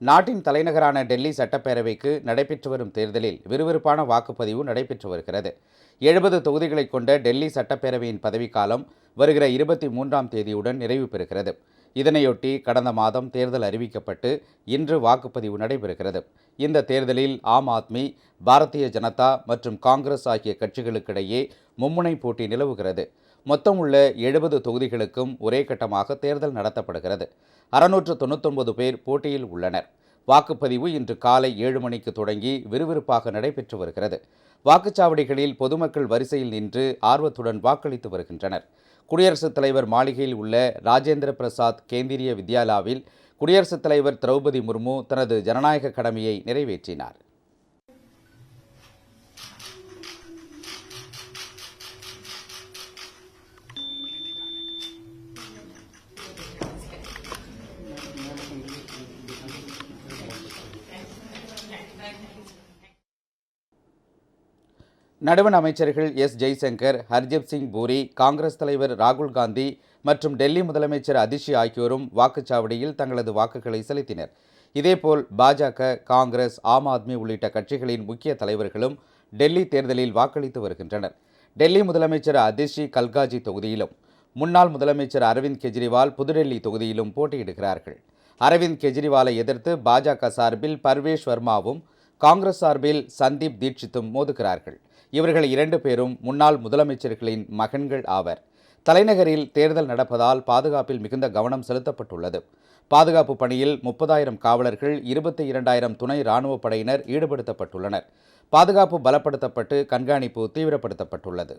நாட்டின் தலைநகரான டெல்லி சட்டப்பேரவைக்கு நடைபெற்று வரும் தேர்தலில் விறுவிறுப்பான வாக்குப்பதிவு நடைபெற்று வருகிறது. எழுபது தொகுதிகளை கொண்ட டெல்லி சட்டப்பேரவையின் பதவிக்காலம் வருகிற இருபத்தி மூன்றாம் தேதியுடன் நிறைவு பெறுகிறது. இதனையொட்டி கடந்த மாதம் தேர்தல் அறிவிக்கப்பட்டு இன்று வாக்குப்பதிவு நடைபெறுகிறது. இந்த தேர்தலில் ஆம் ஆத்மி பாரதிய ஜனதா மற்றும் காங்கிரஸ் ஆகிய கட்சிகளுக்கிடையே மும்முனை போட்டி நிலவுகிறது. மொத்தம் உள்ள எழுபது தொகுதிகளுக்கும் ஒரே கட்டமாக தேர்தல் நடத்தப்படுகிறது. அறுநூற்று தொண்ணூத்தொன்பது பேர் போட்டியில் உள்ளனர். வாக்குப்பதிவு இன்று காலை ஏழு மணிக்கு தொடங்கி விறுவிறுப்பாக நடைபெற்று வருகிறது. வாக்குச்சாவடிகளில் பொதுமக்கள் வரிசையில் நின்று ஆர்வத்துடன் வாக்களித்து வருகின்றனர். குடியரசுத் தலைவர் மாளிகையில் உள்ள ராஜேந்திர பிரசாத் கேந்திரிய வித்யாலாவில் குடியரசுத் தலைவர் திரௌபதி முர்மு தனது ஜனநாயக கடமையை நிறைவேற்றினார். நடுவண் அமைச்சர்கள் எஸ். ஜெய்சங்கர் ஹர்ஜீப் சிங் பூரி காங்கிரஸ் தலைவர் ராகுல் காந்தி மற்றும் டெல்லி முதலமைச்சர் அதிஷி ஆகியோரும் வாக்குச்சாவடியில் தங்களது வாக்குகளை செலுத்தினர். இதேபோல் பாஜக காங்கிரஸ் ஆம் ஆத்மி உள்ளிட்ட கட்சிகளின் முக்கிய தலைவர்களும் டெல்லி தேர்தலில் வாக்களித்து வருகின்றனர். டெல்லி முதலமைச்சர் அதிஷி கல்காஜி தொகுதியிலும் முன்னாள் முதலமைச்சர் அரவிந்த் கெஜ்ரிவால் புதுடெல்லி தொகுதியிலும் போட்டியிடுகிறார்கள். அரவிந்த் கெஜ்ரிவாலை எதிர்த்து பாஜக சார்பில் பர்வேஷ் வர்மாவும் காங்கிரஸ் சார்பில் சந்தீப் தீட்சித்தும் மோதுகிறார்கள். இவர்கள் இரண்டு பேரும் முன்னாள் முதலமைச்சர்களின் மகன்கள் ஆவர். தலைநகரில் தேர்தல் நடப்பதால் பாதுகாப்பில் மிகுந்த கவனம் செலுத்தப்பட்டுள்ளது. பாதுகாப்பு பணியில் முப்பதாயிரம் காவலர்கள் இருபத்தி இரண்டாயிரம் துணை இராணுவ படையினர் ஈடுபடுத்தப்பட்டுள்ளனர். பாதுகாப்பு பலப்படுத்தப்பட்டு கண்காணிப்பு தீவிரப்படுத்தப்பட்டுள்ளது.